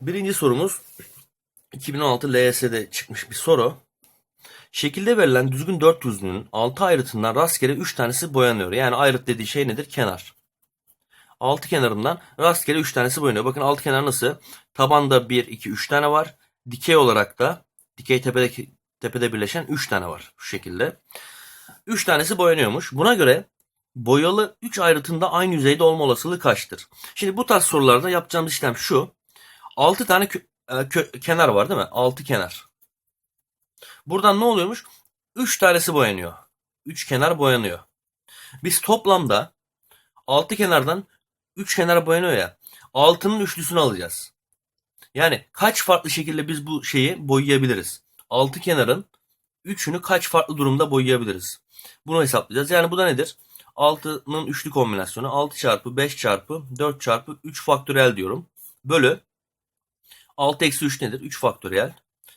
Birinci sorumuz 2016 LYS'de çıkmış bir soru. Şekilde verilen düzgün dört düzlüğünün 6 ayrıtından rastgele 3 tanesi boyanıyor. Yani ayrıt dediği şey nedir? Kenar. 6 kenarından rastgele 3 tanesi boyanıyor. Bakın 6 kenar nasıl? Tabanda 1, 2, 3 tane var. Dikey olarak da dikey tepedeki tepede birleşen 3 tane var. Şu şekilde. 3 tanesi boyanıyormuş. Buna göre boyalı 3 ayrıtında aynı yüzeyde olma olasılığı kaçtır? Şimdi bu tarz sorularda yapacağımız işlem şu. 6 tane e, kö- kenar var değil mi? 6 kenar. Buradan ne oluyormuş? 3 tanesi boyanıyor. 3 kenar boyanıyor. Biz toplamda 6 kenardan 3 kenar boyanıyor ya. 6'nın üçlüsünü alacağız. Yani kaç farklı şekilde biz bu şeyi boyayabiliriz? 6 kenarın 3'ünü kaç farklı durumda boyayabiliriz? Bunu hesaplayacağız. Yani bu da nedir? 6'nın üçlü kombinasyonu 6 çarpı 5 çarpı 4 çarpı 3 faktöriyel diyorum. Bölü 6 eksi 3 nedir? 3 faktöriyel.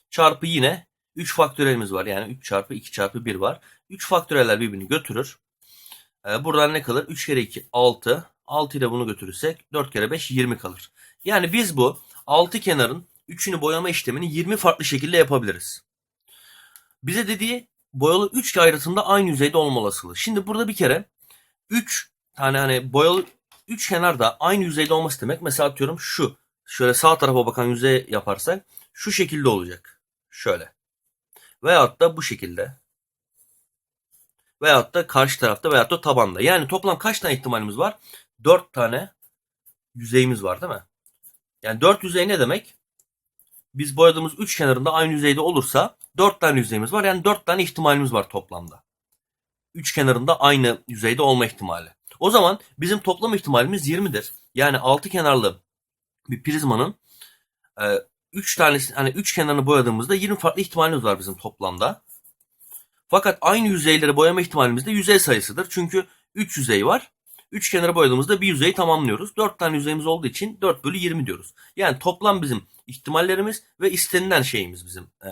Çarpı yine 3 faktöriyelimiz var. Yani 3 çarpı 2 çarpı 1 var. 3 faktöriyeller birbirini götürür. Ee, buradan ne kalır? 3 kere 2 6. 6 ile bunu götürürsek 4 kere 5 20 kalır. Yani biz bu 6 kenarın 3'ünü boyama işlemini 20 farklı şekilde yapabiliriz. Bize dediği boyalı 3 ayrıtında aynı yüzeyde olma olasılığı. Şimdi burada bir kere 3 tane hani boyalı 3 kenar da aynı yüzeyde olması demek. Mesela atıyorum şu. Şöyle sağ tarafa bakan yüzey yaparsak şu şekilde olacak. Şöyle. Veyahut da bu şekilde. Veyahut da karşı tarafta veyahut da tabanda. Yani toplam kaç tane ihtimalimiz var? 4 tane yüzeyimiz var değil mi? Yani 4 yüzey ne demek? Biz boyadığımız 3 kenarında aynı yüzeyde olursa 4 tane yüzeyimiz var. Yani 4 tane ihtimalimiz var toplamda. 3 kenarında aynı yüzeyde olma ihtimali. O zaman bizim toplam ihtimalimiz 20'dir. Yani 6 kenarlı bir prizmanın 3 tanesi hani 3 kenarını boyadığımızda 20 farklı ihtimalimiz var bizim toplamda. Fakat aynı yüzeyleri boyama ihtimalimiz de yüzey sayısıdır. Çünkü 3 yüzey var. 3 kenarı boyadığımızda bir yüzeyi tamamlıyoruz. 4 tane yüzeyimiz olduğu için 4 bölü 20 diyoruz. Yani toplam bizim ihtimallerimiz ve istenilen şeyimiz bizim e,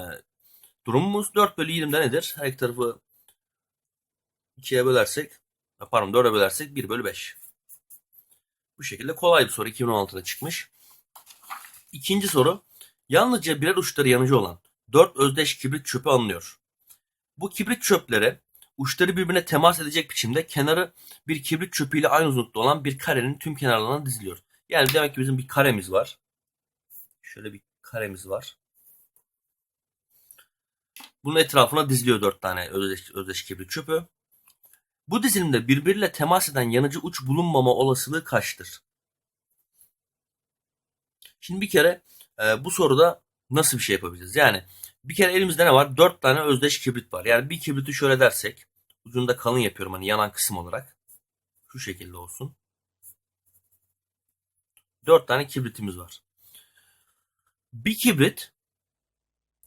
durumumuz. 4 bölü 20'de nedir? Her iki tarafı 2'ye bölersek pardon 4'e bölersek 1 bölü 5. Bu şekilde kolay bir soru 2016'da çıkmış. İkinci soru. Yalnızca birer uçları yanıcı olan 4 özdeş kibrit çöpü alınıyor. Bu kibrit çöpleri uçları birbirine temas edecek biçimde kenarı bir kibrit çöpüyle aynı uzunlukta olan bir karenin tüm kenarlarına diziliyor. Yani demek ki bizim bir karemiz var. Şöyle bir karemiz var. Bunun etrafına diziliyor 4 tane özdeş, özdeş kibrit çöpü. Bu dizilimde birbiriyle temas eden yanıcı uç bulunmama olasılığı kaçtır? Şimdi bir kere e, bu soruda nasıl bir şey yapabiliriz? Yani bir kere elimizde ne var? 4 tane özdeş kibrit var. Yani bir kibriti şöyle dersek ucunda kalın yapıyorum hani yanan kısım olarak. Şu şekilde olsun. 4 tane kibritimiz var. Bir kibrit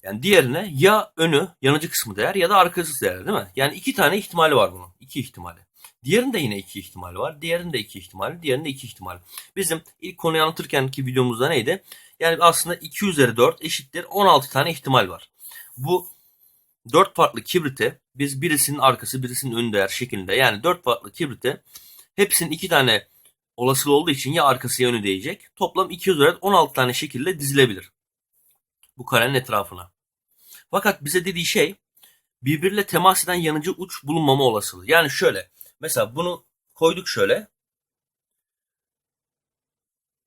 yani diğerine ya önü yanıcı kısmı değer ya da arkası değer değil mi? Yani iki tane ihtimali var bunun. İki ihtimali. Diğerinde yine iki ihtimali var. Diğerinde iki ihtimali. Diğerinde iki ihtimali. Bizim ilk konuyu anlatırken ki videomuzda neydi? Yani aslında 2 üzeri 4 eşittir 16 tane ihtimal var. Bu 4 farklı kibrite biz birisinin arkası birisinin önü değer şeklinde yani 4 farklı kibrite hepsinin 2 tane olasılığı olduğu için ya arkası ya önü değecek. Toplam 2 üzeri 16 tane şekilde dizilebilir. Bu karenin etrafına. Fakat bize dediği şey birbiriyle temas eden yanıcı uç bulunmama olasılığı. Yani şöyle mesela bunu koyduk şöyle.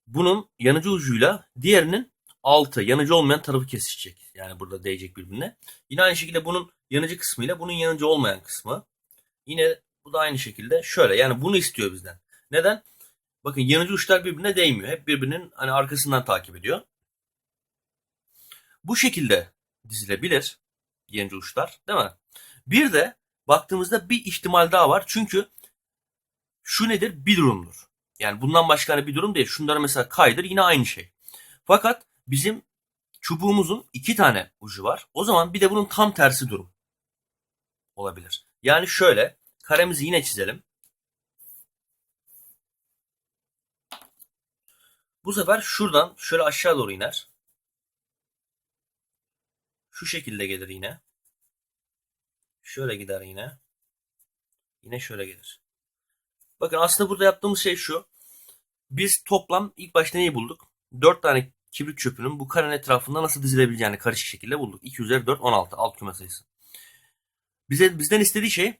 Bunun yanıcı ucuyla diğerinin altı yanıcı olmayan tarafı kesişecek. Yani burada değecek birbirine. Yine aynı şekilde bunun yanıcı kısmıyla bunun yanıcı olmayan kısmı. Yine bu da aynı şekilde şöyle. Yani bunu istiyor bizden. Neden? Bakın yanıcı uçlar birbirine değmiyor. Hep birbirinin hani arkasından takip ediyor. Bu şekilde dizilebilir yanıcı uçlar değil mi? Bir de baktığımızda bir ihtimal daha var. Çünkü şu nedir? Bir durumdur. Yani bundan başka hani bir durum değil. Şunları mesela kaydır yine aynı şey. Fakat bizim çubuğumuzun iki tane ucu var. O zaman bir de bunun tam tersi durum olabilir. Yani şöyle karemizi yine çizelim. Bu sefer şuradan şöyle aşağı doğru iner. Şu şekilde gelir yine. Şöyle gider yine. Yine şöyle gelir. Bakın aslında burada yaptığımız şey şu. Biz toplam ilk başta neyi bulduk? 4 tane kibrit çöpünün bu karenin etrafında nasıl dizilebileceğini karışık şekilde bulduk. 2 üzeri 4 16 alt küme sayısı. Bize bizden istediği şey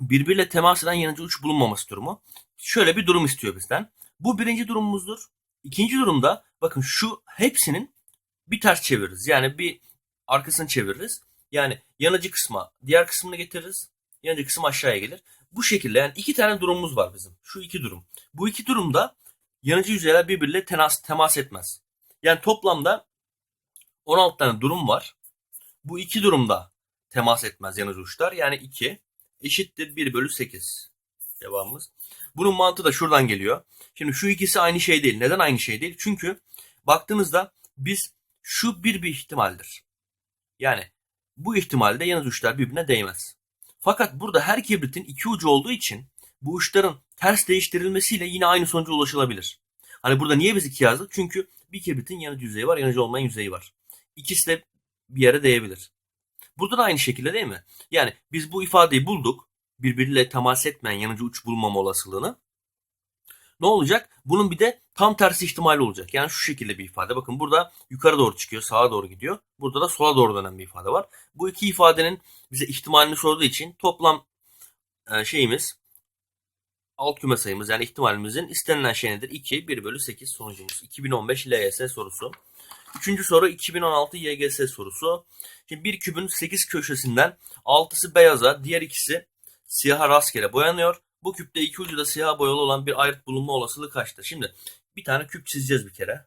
birbiriyle temas eden yanıcı uç bulunmaması durumu. Şöyle bir durum istiyor bizden. Bu birinci durumumuzdur. İkinci durumda bakın şu hepsinin bir ters çeviririz. Yani bir arkasını çeviririz. Yani yanıcı kısma diğer kısmını getiririz. Yanıcı kısım aşağıya gelir. Bu şekilde yani iki tane durumumuz var bizim. Şu iki durum. Bu iki durumda yanıcı yüzeyler birbiriyle temas, temas etmez. Yani toplamda 16 tane durum var. Bu iki durumda temas etmez yanıcı uçlar. Yani 2 eşittir 1 bölü 8. Cevabımız. Bunun mantığı da şuradan geliyor. Şimdi şu ikisi aynı şey değil. Neden aynı şey değil? Çünkü baktığınızda biz şu bir bir ihtimaldir. Yani bu ihtimalde yanıcı uçlar birbirine değmez. Fakat burada her kibritin iki ucu olduğu için bu uçların ters değiştirilmesiyle yine aynı sonuca ulaşılabilir. Hani burada niye biz iki yazdık? Çünkü bir kibritin yanıcı yüzeyi var, yanıcı olmayan yüzeyi var. İkisi de bir yere değebilir. Burada da aynı şekilde değil mi? Yani biz bu ifadeyi bulduk. Birbiriyle temas etmeyen yanıcı uç bulmama olasılığını. Ne olacak? Bunun bir de tam tersi ihtimali olacak. Yani şu şekilde bir ifade. Bakın burada yukarı doğru çıkıyor, sağa doğru gidiyor. Burada da sola doğru dönen bir ifade var. Bu iki ifadenin bize ihtimalini sorduğu için toplam e, şeyimiz alt küme sayımız yani ihtimalimizin istenilen şey nedir? 2, 1 bölü 8 sonucumuz. 2015 LYS sorusu. Üçüncü soru 2016 YGS sorusu. Şimdi bir kübün 8 köşesinden 6'sı beyaza, diğer ikisi siyaha rastgele boyanıyor. Bu küpte iki ucu da siyah boyalı olan bir ayrıt bulunma olasılığı kaçtır? Şimdi bir tane küp çizeceğiz bir kere.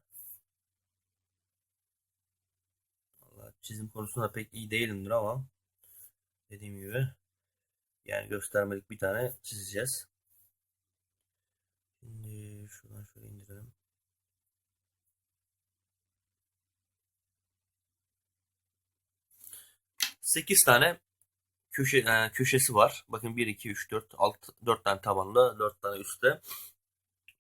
Vallahi çizim konusunda pek iyi değilimdir ama dediğim gibi yani göstermelik bir tane çizeceğiz. Şimdi şuradan şöyle indirelim. Sekiz tane köşe e, köşesi var. Bakın 1 2 3 4 6 4 tane tabanda, 4 tane üstte.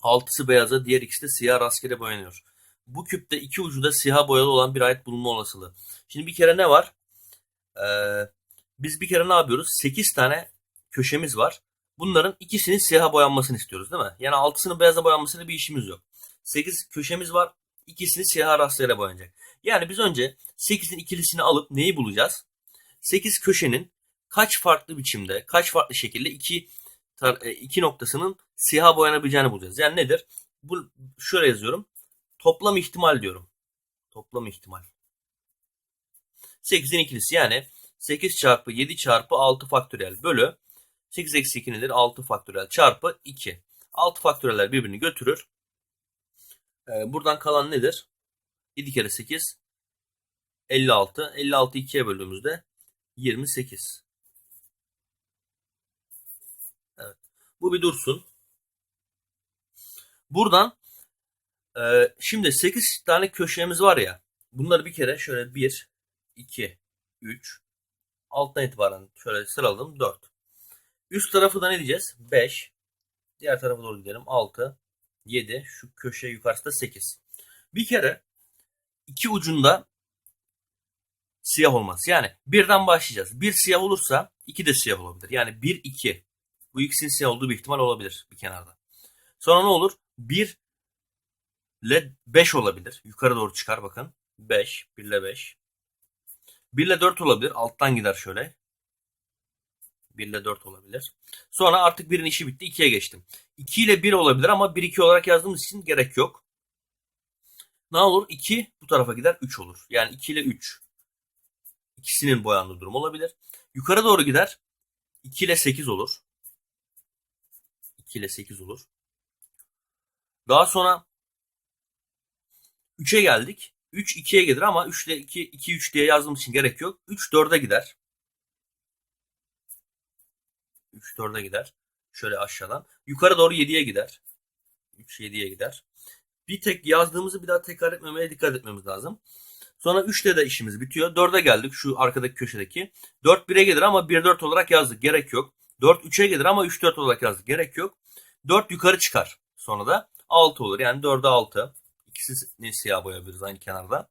Altısı beyaza, diğer ikisi de siyah rastgele boyanıyor. Bu küpte iki ucu da siyah boyalı olan bir ayet bulunma olasılığı. Şimdi bir kere ne var? Ee, biz bir kere ne yapıyoruz? 8 tane köşemiz var. Bunların ikisinin siyah boyanmasını istiyoruz değil mi? Yani altısının beyaza boyanmasıyla bir işimiz yok. 8 köşemiz var. İkisini siyah rastgele boyanacak. Yani biz önce 8'in ikilisini alıp neyi bulacağız? 8 köşenin kaç farklı biçimde, kaç farklı şekilde iki e, iki noktasının siyah boyanabileceğini bulacağız. Yani nedir? Bu şöyle yazıyorum. Toplam ihtimal diyorum. Toplam ihtimal. 8'in ikilisi yani 8 çarpı 7 çarpı 6 faktöriyel bölü 8 eksi 2 nedir? 6 faktöriyel çarpı 2. 6 faktöriyeller birbirini götürür. Ee, buradan kalan nedir? 7 kere 8 56. 56 2'ye böldüğümüzde 28. Evet. Bu bir dursun. Buradan e, şimdi 8 tane köşemiz var ya. Bunları bir kere şöyle 1, 2, 3, alttan itibaren şöyle sıraladım 4. Üst tarafı da ne diyeceğiz? 5. Diğer tarafa doğru gidelim. 6, 7. Şu köşe yukarısı da 8. Bir kere iki ucunda siyah olmaz. Yani birden başlayacağız. Bir siyah olursa iki de siyah olabilir. Yani 1, 2. Bu ikisinin siyah olduğu bir ihtimal olabilir bir kenarda. Sonra ne olur? 1 ile 5 olabilir. Yukarı doğru çıkar bakın. 5, 1 ile 5. 1 ile 4 olabilir. Alttan gider şöyle. 1 ile 4 olabilir. Sonra artık 1'in işi bitti. 2'ye geçtim. 2 ile 1 olabilir ama 1 2 olarak yazdığımız için gerek yok. Ne olur? 2 bu tarafa gider 3 olur. Yani 2 ile 3. İkisinin boyandığı durum olabilir. Yukarı doğru gider. 2 ile 8 olur. 2 ile 8 olur. Daha sonra 3'e geldik. 3 2'ye gelir ama 3 ile 2 2 3 diye yazdığım için gerek yok. 3 4'e gider. 3 4'e gider. Şöyle aşağıdan. Yukarı doğru 7'ye gider. 3 7'ye gider. Bir tek yazdığımızı bir daha tekrar etmemeye dikkat etmemiz lazım. Sonra 3'te de işimiz bitiyor. 4'e geldik şu arkadaki köşedeki. 4 1'e gelir ama 1 4 olarak yazdık. Gerek yok. 4 3'e gelir ama 3 4 olarak yazdık. Gerek yok. 4 yukarı çıkar. Sonra da 6 olur. Yani 4'e 6. İkisini siyah boyayabiliriz aynı kenarda.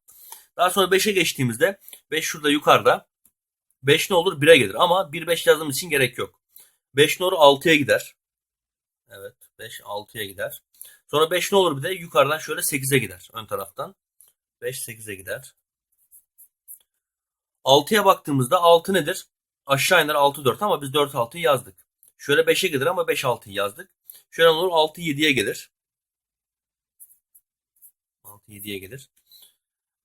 Daha sonra 5'e geçtiğimizde 5 şurada yukarıda. 5 ne olur? 1'e gelir. Ama 1 5 yazdığımız için gerek yok. 5 ne olur? 6'ya gider. Evet. 5 6'ya gider. Sonra 5 ne olur bir de yukarıdan şöyle 8'e gider ön taraftan. 5 8'e gider. 6'ya baktığımızda 6 nedir? Aşağı iner 6 4 ama biz 4 6'yı yazdık. Şöyle 5'e gelir ama 5 6'yı yazdık. Şöyle olur 6 7'ye gelir. 6 7'ye gelir.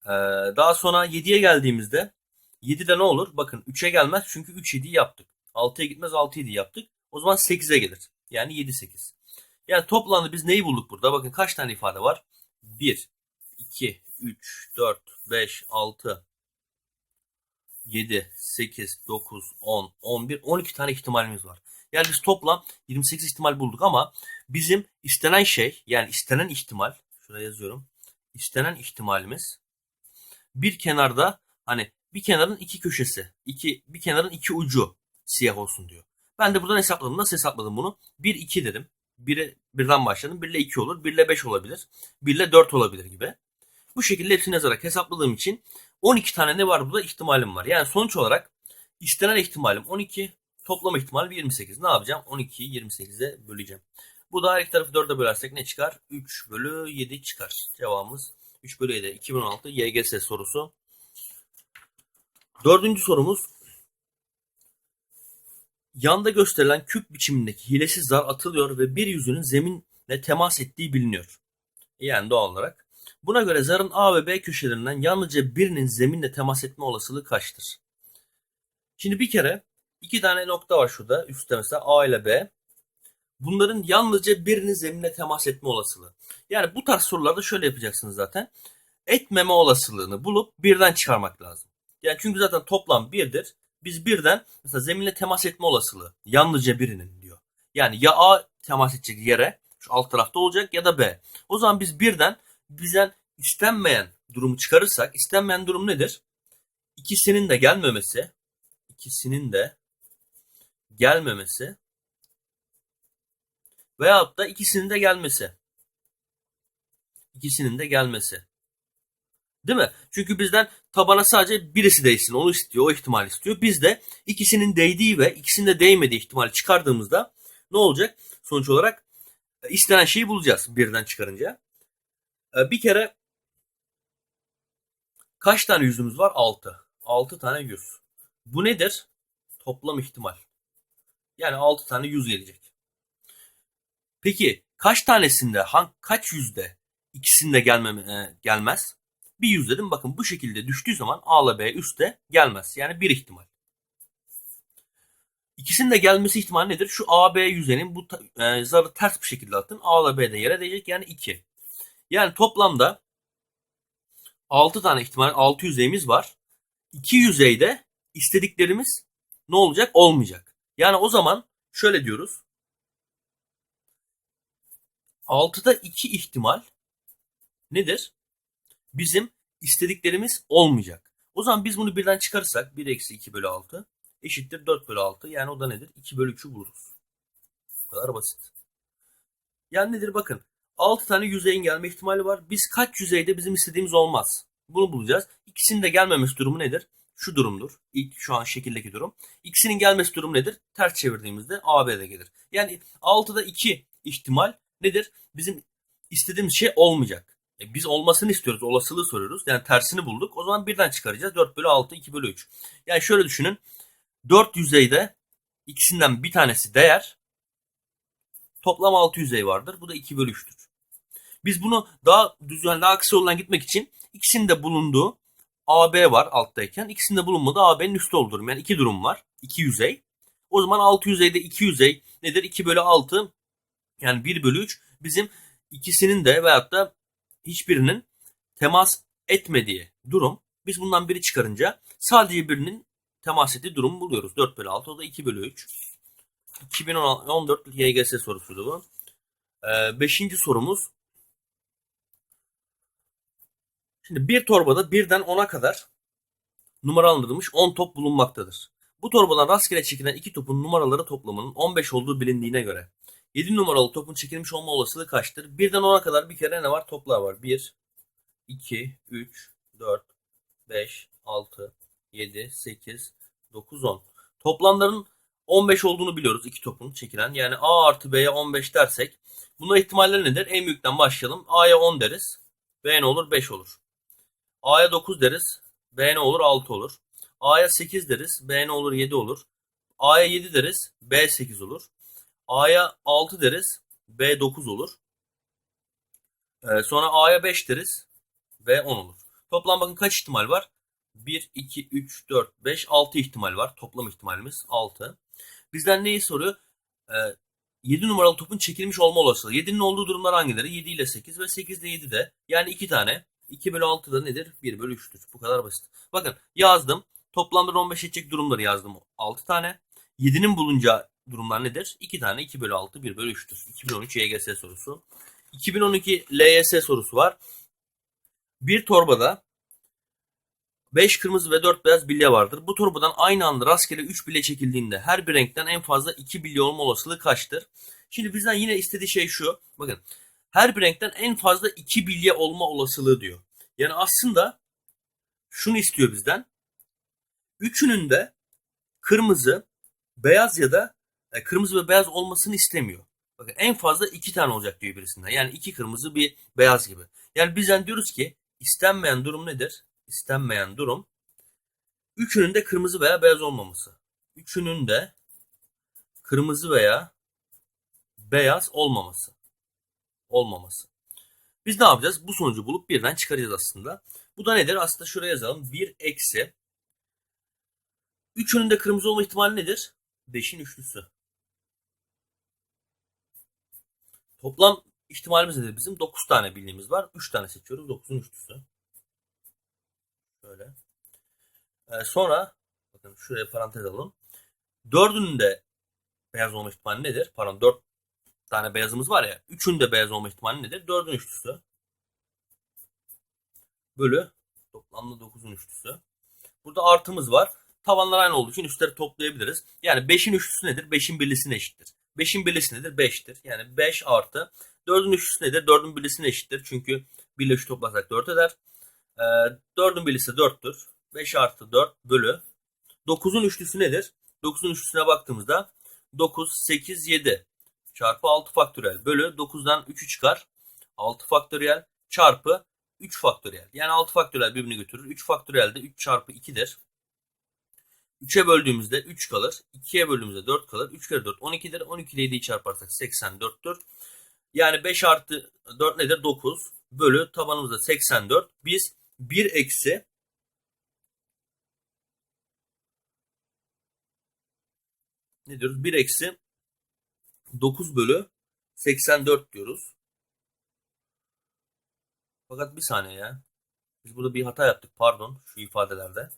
Ee, daha sonra 7'ye geldiğimizde 7'de ne olur? Bakın 3'e gelmez çünkü 3 7'yi yaptık. 6'ya gitmez 6 7'yi yaptık. O zaman 8'e gelir. Yani 7 8. Yani toplamda biz neyi bulduk burada? Bakın kaç tane ifade var? 1 2 3 4 5 6 7 8 9 10 11 12 tane ihtimalimiz var. Yani biz toplam 28 ihtimal bulduk ama bizim istenen şey yani istenen ihtimal şuraya yazıyorum. İstenen ihtimalimiz bir kenarda hani bir kenarın iki köşesi, iki bir kenarın iki ucu siyah olsun diyor. Ben de buradan hesapladım. Nasıl hesapladım bunu? 1 2 dedim. 1'e birden başladım. 1 ile 2 olur. 1 ile 5 olabilir. 1 ile 4 olabilir gibi. Bu şekilde hepsini yazarak hesapladığım için 12 tane ne var burada ihtimalim var. Yani sonuç olarak istenen ihtimalim 12, toplama ihtimali 28. Ne yapacağım? 12'yi 28'e böleceğim. Bu da her iki tarafı 4'e bölersek ne çıkar? 3 bölü 7 çıkar. Cevabımız 3 bölü 7. 2016 YGS sorusu. Dördüncü sorumuz. Yanda gösterilen küp biçimindeki hilesiz zar atılıyor ve bir yüzünün zeminle temas ettiği biliniyor. Yani doğal olarak. Buna göre zarın A ve B köşelerinden yalnızca birinin zeminle temas etme olasılığı kaçtır? Şimdi bir kere iki tane nokta var şurada. Üstte mesela A ile B. Bunların yalnızca birinin zeminle temas etme olasılığı. Yani bu tarz sorularda şöyle yapacaksınız zaten. Etmeme olasılığını bulup birden çıkarmak lazım. Yani çünkü zaten toplam birdir. Biz birden mesela zeminle temas etme olasılığı yalnızca birinin diyor. Yani ya A temas edecek yere şu alt tarafta olacak ya da B. O zaman biz birden bizden istenmeyen durumu çıkarırsak istenmeyen durum nedir? İkisinin de gelmemesi ikisinin de gelmemesi veyahut da ikisinin de gelmesi. İkisinin de gelmesi. Değil mi? Çünkü bizden tabana sadece birisi değsin. Onu istiyor. O ihtimal istiyor. Biz de ikisinin değdiği ve ikisinin de değmediği ihtimali çıkardığımızda ne olacak? Sonuç olarak e, istenen şeyi bulacağız birden çıkarınca. E, bir kere kaç tane yüzümüz var? 6. 6 tane yüz. Bu nedir? Toplam ihtimal. Yani 6 tane yüz gelecek. Peki kaç tanesinde, kaç yüzde ikisinde gelmeme, e, gelmez? Bir yüz dedim. Bakın bu şekilde düştüğü zaman A ile B üstte gelmez. Yani bir ihtimal. İkisinin de gelmesi ihtimali nedir? Şu A, B yüzeyin bu e, zarı ters bir şekilde atın. A ile B de yere değecek. Yani 2. Yani toplamda 6 tane ihtimal, 6 yüzeyimiz var. 2 yüzeyde istediklerimiz ne olacak? Olmayacak. Yani o zaman şöyle diyoruz. 6'da 2 ihtimal nedir? Bizim istediklerimiz olmayacak. O zaman biz bunu birden çıkarırsak 1 eksi 2 bölü 6 eşittir 4 bölü 6. Yani o da nedir? 2 bölü 3'ü buluruz. Bu kadar basit. Yani nedir bakın. 6 tane yüzeyin gelme ihtimali var. Biz kaç yüzeyde bizim istediğimiz olmaz. Bunu bulacağız. İkisinin de gelmemesi durumu nedir? Şu durumdur. İlk şu an şekildeki durum. İkisinin gelmesi durumu nedir? Ters çevirdiğimizde AB'de gelir. Yani 6'da 2 ihtimal nedir? Bizim istediğimiz şey olmayacak. E biz olmasını istiyoruz. Olasılığı soruyoruz. Yani tersini bulduk. O zaman birden çıkaracağız. 4 bölü 6, 2 bölü 3. Yani şöyle düşünün. 4 yüzeyde ikisinden bir tanesi değer. Toplam 6 yüzey vardır. Bu da 2 bölü 3'tür. Biz bunu daha düz yani daha kısa yoldan gitmek için ikisinin de bulunduğu AB var alttayken ikisinde bulunmadığı AB'nin üstü olduğu Yani iki durum var. iki yüzey. O zaman 6 yüzeyde 2 yüzey nedir? 2 bölü 6 yani 1 bölü 3 bizim ikisinin de veyahut da hiçbirinin temas etmediği durum. Biz bundan biri çıkarınca sadece birinin temas ettiği durumu buluyoruz. 4 bölü 6 o da 2 bölü 3. 2014 YGS sorusuydu bu. Ee, beşinci sorumuz. Şimdi bir torbada birden 10'a kadar numaralandırılmış 10 top bulunmaktadır. Bu torbadan rastgele çekilen iki topun numaraları toplamının 15 olduğu bilindiğine göre 7 numaralı topun çekilmiş olma olasılığı kaçtır? Birden 10'a kadar bir kere ne var? Toplar var. 1, 2, 3, 4, 5, 6, 7, 8, 9, 10. Toplamların 15 olduğunu biliyoruz iki topun çekilen. Yani A artı B'ye 15 dersek bunun ihtimalleri nedir? En büyükten başlayalım. A'ya 10 deriz. B ne olur? 5 olur. A'ya 9 deriz. B ne olur? 6 olur. A'ya 8 deriz. B ne olur? 7 olur. A'ya 7 deriz. B 8 olur. A'ya 6 deriz. B 9 olur. Ee, sonra A'ya 5 deriz. B 10 olur. Toplam bakın kaç ihtimal var? 1, 2, 3, 4, 5, 6 ihtimal var. Toplam ihtimalimiz 6. Bizden neyi soruyor? Ee, 7 numaralı topun çekilmiş olma olasılığı. 7'nin olduğu durumlar hangileri? 7 ile 8 ve 8 ile 7 de. Yani 2 tane. 2 bölü 6 da nedir? 1 bölü 3'tür. Bu kadar basit. Bakın yazdım. Toplamda 15 edecek durumları yazdım. 6 tane. 7'nin bulunacağı durumlar nedir? 2 tane. 2 bölü 6 1 bölü 3'tür. 2013 YGS sorusu. 2012 LYS sorusu var. Bir torbada 5 kırmızı ve 4 beyaz bilye vardır. Bu torbadan aynı anda rastgele 3 bilye çekildiğinde her bir renkten en fazla 2 bilye olma olasılığı kaçtır? Şimdi bizden yine istediği şey şu. Bakın her bir renkten en fazla 2 bilye olma olasılığı diyor. Yani aslında şunu istiyor bizden. Üçünün de kırmızı, beyaz ya da e, kırmızı ve beyaz olmasını istemiyor. Bakın en fazla iki tane olacak diyor birisinden. Yani iki kırmızı bir beyaz gibi. Yani bizden diyoruz ki istenmeyen durum nedir? İstenmeyen durum üçünün de kırmızı veya beyaz olmaması. Üçünün de kırmızı veya beyaz olmaması. Olmaması. Biz ne yapacağız? Bu sonucu bulup birden çıkaracağız aslında. Bu da nedir? Aslında şuraya yazalım. 1 eksi. Üçünün de kırmızı olma ihtimali nedir? 5'in üçlüsü. Toplam ihtimalimiz nedir bizim? 9 tane bildiğimiz var. 3 tane seçiyoruz. 9'un üçlüsü. Şöyle. Ee, sonra bakın şuraya parantez alalım. 4'ünün de beyaz olma ihtimali nedir? Pardon 4 tane beyazımız var ya. 3'ün de beyaz olma ihtimali nedir? 4'ün üçlüsü. Bölü toplamda 9'un üçlüsü. Burada artımız var. Tavanlar aynı olduğu için üstleri toplayabiliriz. Yani 5'in üçlüsü nedir? 5'in birlisine eşittir. 5'in birlisi nedir? 5'tir. Yani 5 artı 4'ün üçlüsü nedir? 4'ün birlisine eşittir. Çünkü 1 ile 3 toplarsak 4 eder. Ee, 4'ün birlisi 4'tür. 5 artı 4 bölü. 9'un üçlüsü nedir? 9'un üçlüsüne baktığımızda 9, 8, 7 çarpı 6 faktöriyel bölü 9'dan 3'ü çıkar. 6 faktöriyel çarpı 3 faktöriyel. Yani 6 faktöriyel birbirini götürür. 3 faktöriyel de 3 çarpı 2'dir. 3'e böldüğümüzde 3 kalır. 2'ye böldüğümüzde 4 kalır. 3 kere 4 12'dir. 12 ile 7'yi çarparsak 84'tür. Yani 5 artı 4 nedir? 9 bölü tabanımızda 84. Biz 1 eksi ne diyoruz? 1 eksi 9 bölü 84 diyoruz. Fakat bir saniye ya. Biz burada bir hata yaptık. Pardon şu ifadelerde.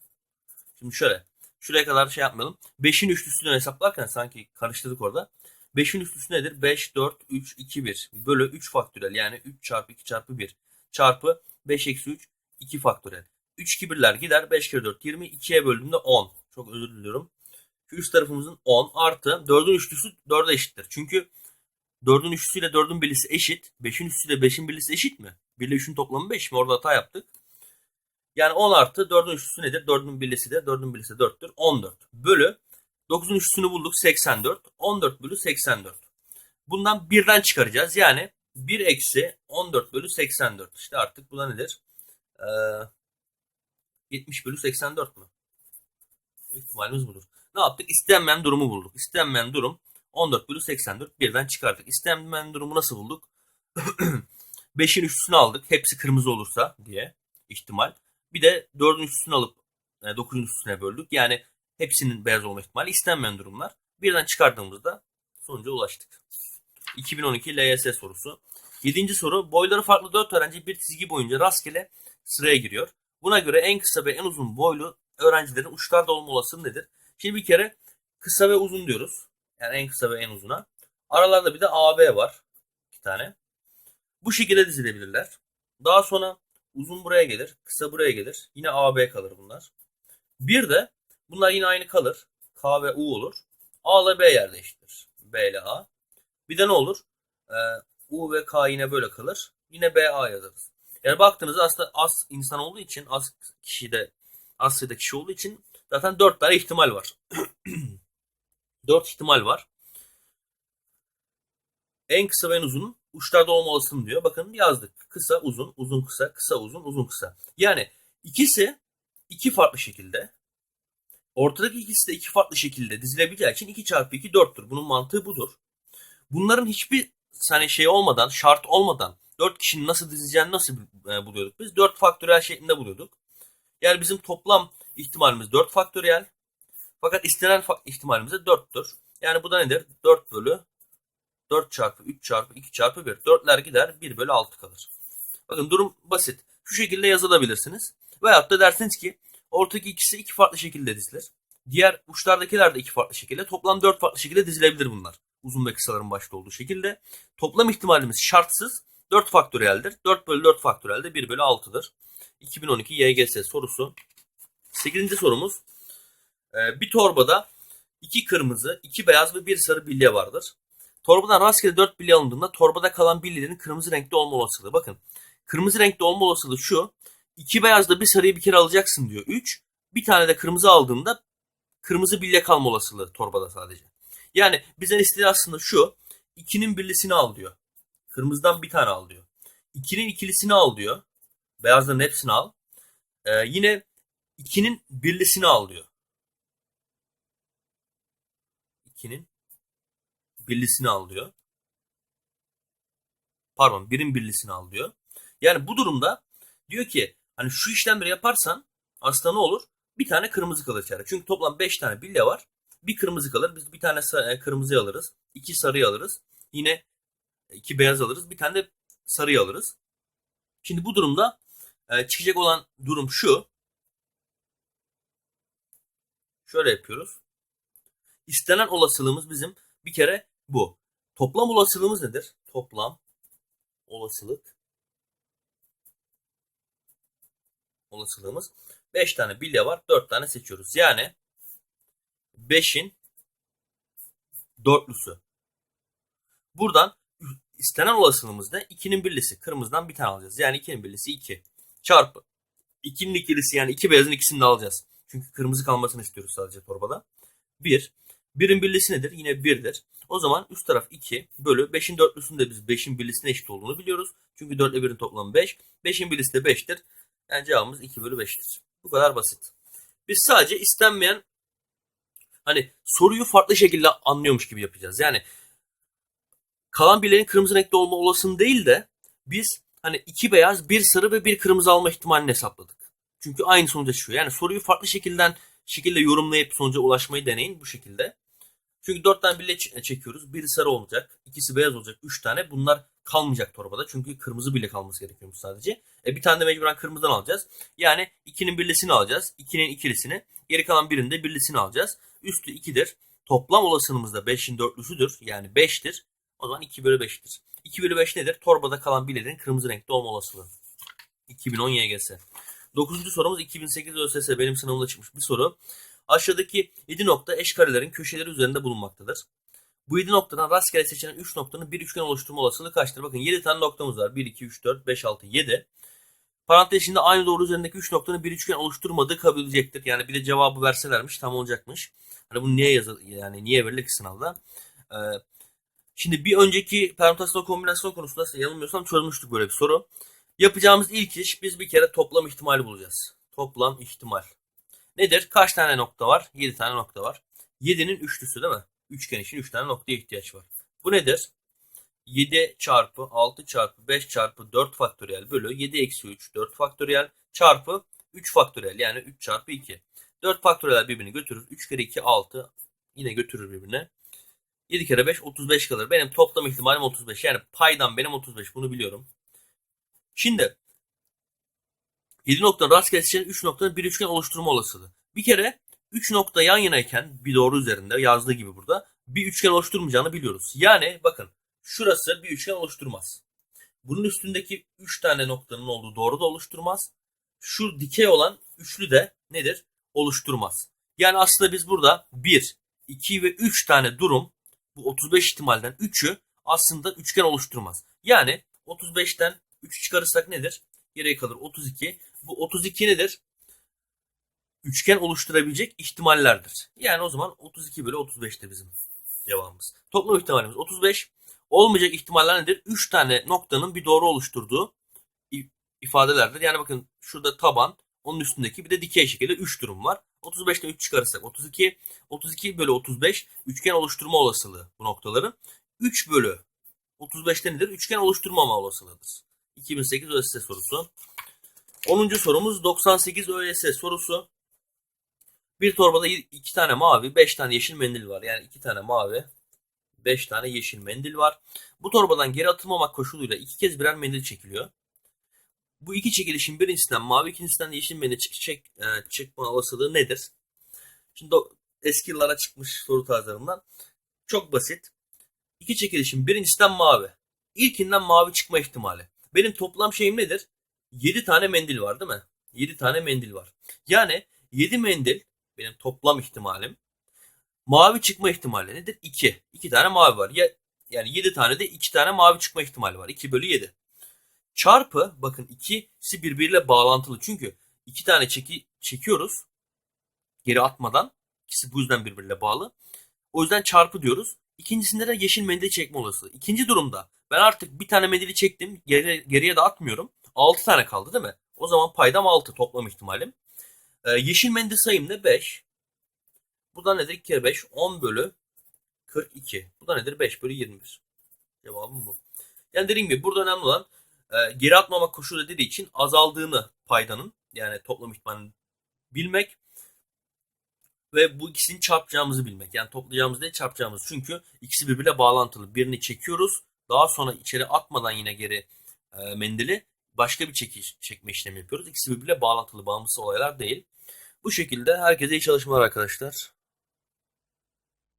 Şimdi şöyle. Şuraya kadar şey yapmayalım. 5'in üçlüsünü hesaplarken sanki karıştırdık orada. 5'in üçlüsü nedir? 5, 4, 3, 2, 1 bölü 3 faktörel. Yani 3 çarpı 2 çarpı 1 çarpı 5 eksi 3 2 faktörel. 3 2 birler gider. 5 kere 4 20. 2'ye böldüğümde 10. Çok özür diliyorum. Üst tarafımızın 10 artı 4'ün üçlüsü 4'e eşittir. Çünkü 4'ün üçlüsüyle 4'ün birlisi eşit. 5'in üçlüsüyle 5'in birlisi eşit mi? 1 ile 3'ün toplamı 5 mi? Orada hata yaptık. Yani 10 artı 4'ün üçlüsü nedir? 4'ün birlisi de 4'ün birlisi de 4'tür. 14 bölü 9'un üçlüsünü bulduk 84. 14 bölü 84. Bundan birden çıkaracağız. Yani 1 eksi 14 bölü 84. İşte artık bu da nedir? Ee, 70 bölü 84 mü? İhtimalimiz budur. Ne yaptık? İstenmeyen durumu bulduk. İstenmeyen durum 14 bölü 84 birden çıkardık. İstenmeyen durumu nasıl bulduk? 5'in üçlüsünü aldık. Hepsi kırmızı olursa diye ihtimal. Bir de 4'ün üçlüsünü alıp 9'un üçlüsüne böldük. Yani hepsinin beyaz olma ihtimali istenmeyen durumlar. Birden çıkardığımızda sonuca ulaştık. 2012 LYS sorusu. 7. soru. Boyları farklı 4 öğrenci bir çizgi boyunca rastgele sıraya giriyor. Buna göre en kısa ve en uzun boylu öğrencilerin uçlarda olma olasılığı nedir? Şimdi bir kere kısa ve uzun diyoruz. Yani en kısa ve en uzuna. Aralarda bir de AB var. iki tane. Bu şekilde dizilebilirler. Daha sonra uzun buraya gelir. Kısa buraya gelir. Yine AB kalır bunlar. Bir de bunlar yine aynı kalır. K ve U olur. A ile B yer. B ile A. Bir de ne olur? Ee, U ve K yine böyle kalır. Yine B A yazarız. Yani baktığınızda aslında az insan olduğu için az kişi de az sayıda kişi olduğu için zaten 4 tane ihtimal var. 4 ihtimal var. En kısa ve en uzun uçlarda olma diyor. Bakın yazdık. Kısa, uzun, uzun, kısa, kısa, uzun, uzun, kısa. Yani İkisi iki farklı şekilde. Ortadaki ikisi de iki farklı şekilde dizilebileceği için 2 çarpı 2 4'tür. Bunun mantığı budur. Bunların hiçbir hani şey olmadan, şart olmadan 4 kişinin nasıl dizileceğini nasıl e, buluyorduk biz? 4 faktöriyel şeklinde buluyorduk. Yani bizim toplam ihtimalimiz 4 faktöriyel. Fakat istenen fa- ihtimalimiz de 4'tür. Yani bu da nedir? 4 bölü 4 çarpı 3 çarpı 2 çarpı 1. 4'ler gider 1 bölü 6 kalır. Bakın durum basit. Şu şekilde yazılabilirsiniz. Veyahut da dersiniz ki ortadaki ikisi iki farklı şekilde dizilir. Diğer uçlardakiler de iki farklı şekilde. Toplam 4 farklı şekilde dizilebilir bunlar. Uzun ve kısaların başta olduğu şekilde. Toplam ihtimalimiz şartsız 4 faktöriyeldir. 4 bölü 4 faktöriyel de 1 bölü 6'dır. 2012 YGS sorusu. 8. sorumuz. Ee, bir torbada iki kırmızı, iki beyaz ve bir sarı bilye vardır. Torbadan rastgele 4 bilye alındığında torbada kalan bilyelerin kırmızı renkte olma olasılığı. Bakın kırmızı renkte olma olasılığı şu. İki beyazda bir sarıyı bir kere alacaksın diyor. 3. Bir tane de kırmızı aldığında kırmızı bilye kalma olasılığı torbada sadece. Yani bizden istediği aslında şu. 2'nin birlisini al diyor. Kırmızıdan bir tane al diyor. 2'nin ikilisini al diyor. Beyazların hepsini al. Ee, yine 2'nin birlisini al diyor. 2'nin birlisini al diyor. Pardon birin birlisini al diyor. Yani bu durumda diyor ki hani şu işlemleri yaparsan aslında ne olur? Bir tane kırmızı kalır içeride. Çünkü toplam 5 tane bilye var. Bir kırmızı kalır. Biz bir tane e, kırmızıyı alırız. iki sarıyı alırız. Yine iki beyaz alırız. Bir tane de sarıyı alırız. Şimdi bu durumda e, çıkacak olan durum şu. Şöyle yapıyoruz. İstenen olasılığımız bizim bir kere bu. Toplam olasılığımız nedir? Toplam olasılık olasılığımız 5 tane bilye var. 4 tane seçiyoruz. Yani 5'in dörtlüsü. Buradan istenen olasılığımız da 2'nin birlisi. Kırmızıdan bir tane alacağız. Yani 2'nin birlisi 2. Çarpı. 2'nin ikilisi yani 2 beyazın ikisini de alacağız. Çünkü kırmızı kalmasını istiyoruz sadece torbada. 1. 1'in birlisi nedir? Yine 1'dir. O zaman üst taraf 2 bölü 5'in dörtlüsünde biz 5'in birlisine eşit olduğunu biliyoruz. Çünkü 4 ile 1'in toplamı 5. 5'in birlisi de 5'tir. Yani cevabımız 2 bölü 5'tir. Bu kadar basit. Biz sadece istenmeyen hani soruyu farklı şekilde anlıyormuş gibi yapacağız. Yani kalan birlerin kırmızı renkte olma olasılığı değil de biz hani iki beyaz, bir sarı ve bir kırmızı alma ihtimalini hesapladık. Çünkü aynı sonuca çıkıyor. Yani soruyu farklı şekilden şekilde yorumlayıp sonuca ulaşmayı deneyin bu şekilde. Çünkü dört tane bile çekiyoruz. Biri sarı olacak, ikisi beyaz olacak, üç tane. Bunlar kalmayacak torbada. Çünkü kırmızı bile kalması gerekiyormuş sadece. E bir tane de mecburen kırmızıdan alacağız. Yani 2'nin birlisini alacağız. 2'nin ikilisini. Geri kalan birinin de birlisini alacağız. Üstü 2'dir. Toplam olasılığımız da 5'in dörtlüsüdür. Yani 5'tir. O zaman 2 bölü 5'tir. 2 bölü 5 nedir? Torbada kalan bilyelerin kırmızı renkte olma olasılığı. 2010 YGS. 9. sorumuz 2008 ÖSS benim sınavımda çıkmış bir soru. Aşağıdaki 7 nokta eş karelerin köşeleri üzerinde bulunmaktadır. Bu 7 noktadan rastgele seçilen 3 noktanın bir üçgen oluşturma olasılığı kaçtır? Bakın 7 tane noktamız var. 1, 2, 3, 4, 5, 6, 7. Parantez içinde aynı doğru üzerindeki 3 noktanın bir üçgen oluşturmadığı kabul edilecektir. Yani bir de cevabı verselermiş tam olacakmış. Hani bu niye yazıl yani niye verilir ki sınavda? Ee, şimdi bir önceki permütasyon kombinasyon konusunda yanılmıyorsam çözmüştük böyle bir soru. Yapacağımız ilk iş biz bir kere toplam ihtimali bulacağız. Toplam ihtimal. Nedir? Kaç tane nokta var? 7 tane nokta var. 7'nin üçlüsü değil mi? Üçgen için 3 tane noktaya ihtiyaç var. Bu nedir? 7 çarpı 6 çarpı 5 çarpı 4 faktöriyel bölü 7 eksi 3 4 faktöriyel çarpı 3 faktöriyel yani 3 çarpı 2. 4 faktöriyel birbirini götürür. 3 kere 2 6 yine götürür birbirine. 7 kere 5 35 kalır. Benim toplam ihtimalim 35. Yani paydan benim 35 bunu biliyorum. Şimdi 7 nokta rastgele seçilen 3 noktanın bir üçgen oluşturma olasılığı. Bir kere 3 nokta yan yanayken bir doğru üzerinde yazdığı gibi burada bir üçgen oluşturmayacağını biliyoruz. Yani bakın şurası bir üçgen oluşturmaz. Bunun üstündeki 3 tane noktanın olduğu doğru da oluşturmaz. Şu dikey olan üçlü de nedir? Oluşturmaz. Yani aslında biz burada 1, 2 ve 3 tane durum bu 35 ihtimalden 3'ü aslında üçgen oluşturmaz. Yani 35'ten 3 çıkarırsak nedir? Geriye kalır 32. Bu 32 nedir? Üçgen oluşturabilecek ihtimallerdir. Yani o zaman 32 bölü 35'te bizim cevabımız. Toplam ihtimalimiz 35. Olmayacak ihtimaller nedir? 3 tane noktanın bir doğru oluşturduğu ifadelerdir. Yani bakın şurada taban Onun üstündeki bir de dikey şekilde 3 durum var. 35'ten 3 çıkarırsak 32. 32 bölü 35 üçgen oluşturma olasılığı bu noktaların. 3 bölü 35'te nedir? Üçgen oluşturmama olasılığıdır. 2008 ÖSS sorusu. 10. sorumuz 98 ÖSS sorusu. Bir torbada 2 tane mavi, 5 tane yeşil mendil var. Yani 2 tane mavi, 5 tane yeşil mendil var. Bu torbadan geri atılmamak koşuluyla iki kez birer mendil çekiliyor. Bu iki çekilişin birincisinden mavi, ikincisinden de yeşil mendil çek, çek, e, çıkma olasılığı nedir? Şimdi eski yıllara çıkmış soru tarzlarından çok basit. İki çekilişin birincisinden mavi. İlkinden mavi çıkma ihtimali. Benim toplam şeyim nedir? 7 tane mendil var değil mi? 7 tane mendil var. Yani 7 mendil benim toplam ihtimalim. Mavi çıkma ihtimali nedir? 2. 2 tane mavi var. Ya, yani 7 tane de 2 tane mavi çıkma ihtimali var. 2 bölü 7. Çarpı bakın ikisi birbiriyle bağlantılı. Çünkü 2 tane çeki, çekiyoruz. Geri atmadan. İkisi bu yüzden birbiriyle bağlı. O yüzden çarpı diyoruz. İkincisinde de yeşil mendil çekme olasılığı. İkinci durumda ben artık bir tane mendili çektim. Geri, geriye de atmıyorum. 6 tane kaldı değil mi? O zaman paydam 6 toplam ihtimalim. Ee, yeşil mendil sayım ne? 5. Bu da nedir? 2 kere 5. 10 bölü 42. Bu da nedir? 5 bölü 21. Cevabım bu. Yani dediğim gibi burada önemli olan e, geri atmamak koşulu dediği için azaldığını paydanın yani toplam ihtimalini bilmek ve bu ikisini çarpacağımızı bilmek. Yani toplayacağımız değil çarpacağımız. Çünkü ikisi birbirine bağlantılı. Birini çekiyoruz. Daha sonra içeri atmadan yine geri e, mendili başka bir çekiş, çekme işlemi yapıyoruz. İkisi birbirine bağlantılı, bağımsız olaylar değil. Bu şekilde herkese iyi çalışmalar arkadaşlar.